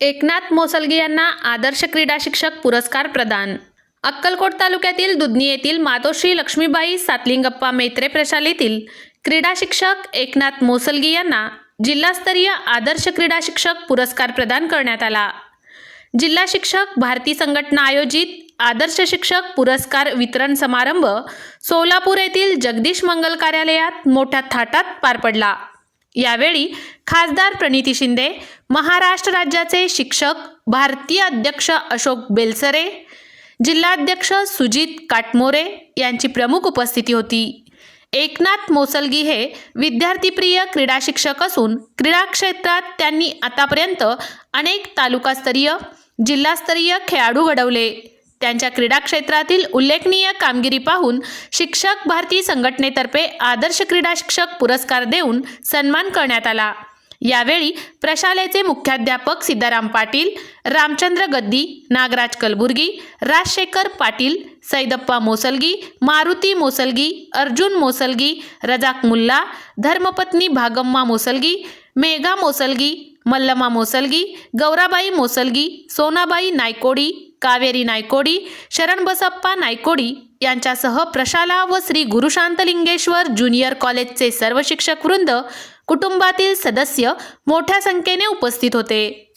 एकनाथ मोसलगे यांना आदर्श क्रीडा शिक्षक पुरस्कार प्रदान. अक्कलकोट तालुक्यातील दुधनी येथील मातोश्री लक्ष्मीबाई सातलिंगप्पा मेत्रे प्रशालेतील क्रीडा शिक्षक एकनाथ मोसलगी यांना जिल्हास्तरीय आदर्श क्रीडा शिक्षक पुरस्कार प्रदान करण्यात आला. जिल्हा शिक्षक भारती संघटना आयोजित आदर्श शिक्षक पुरस्कार वितरण समारंभ सोलापूर येथील जगदीश मंगल कार्यालयात मोठ्या थाटात पार पडला. यावेळी खासदार प्रणिती शिंदे महाराष्ट्र राज्याचे शिक्षक भारतीय अध्यक्ष अशोक बेलसरे जिल्हाध्यक्ष सुजित काटमोरे यांची प्रमुख उपस्थिती होती. एकनाथ मोसलगी हे विद्यार्थीप्रिय क्रीडा शिक्षक असून क्रीडा क्षेत्रात त्यांनी आतापर्यंत अनेक तालुकास्तरीय जिल्हास्तरीय खेळाडू घडवले. त्यांच्या क्रीडा क्षेत्रातील उल्लेखनीय कामगिरी पाहून शिक्षक भारती संघटनेतर्फे आदर्श क्रीडा शिक्षक पुरस्कार देऊन सन्मान करण्यात आला. यावेळी प्रशालेचे मुख्याध्यापक सिद्धाराम पाटील रामचंद्र गद्दी नागराज कलबुर्गी राजशेखर पाटील सैदप्पा मोसलगी मारुती मोसलगी अर्जुन मोसलगी रजाक मुल्ला धर्मपत्नी भागम्मा मोसलगी मेघा मोसलगी मल्लमा मोसलगी गौराबाई मोसलगी सोनाबाई नायकोडी कावेरी नायकोडी शरण बसप्पा नायकोडी यांच्यासह प्रशाला व श्री गुरुशांतलिंगेश्वर ज्युनियर कॉलेजचे सर्व शिक्षक वृंद कुटुंबातील सदस्य मोठ्या संख्येने उपस्थित होते.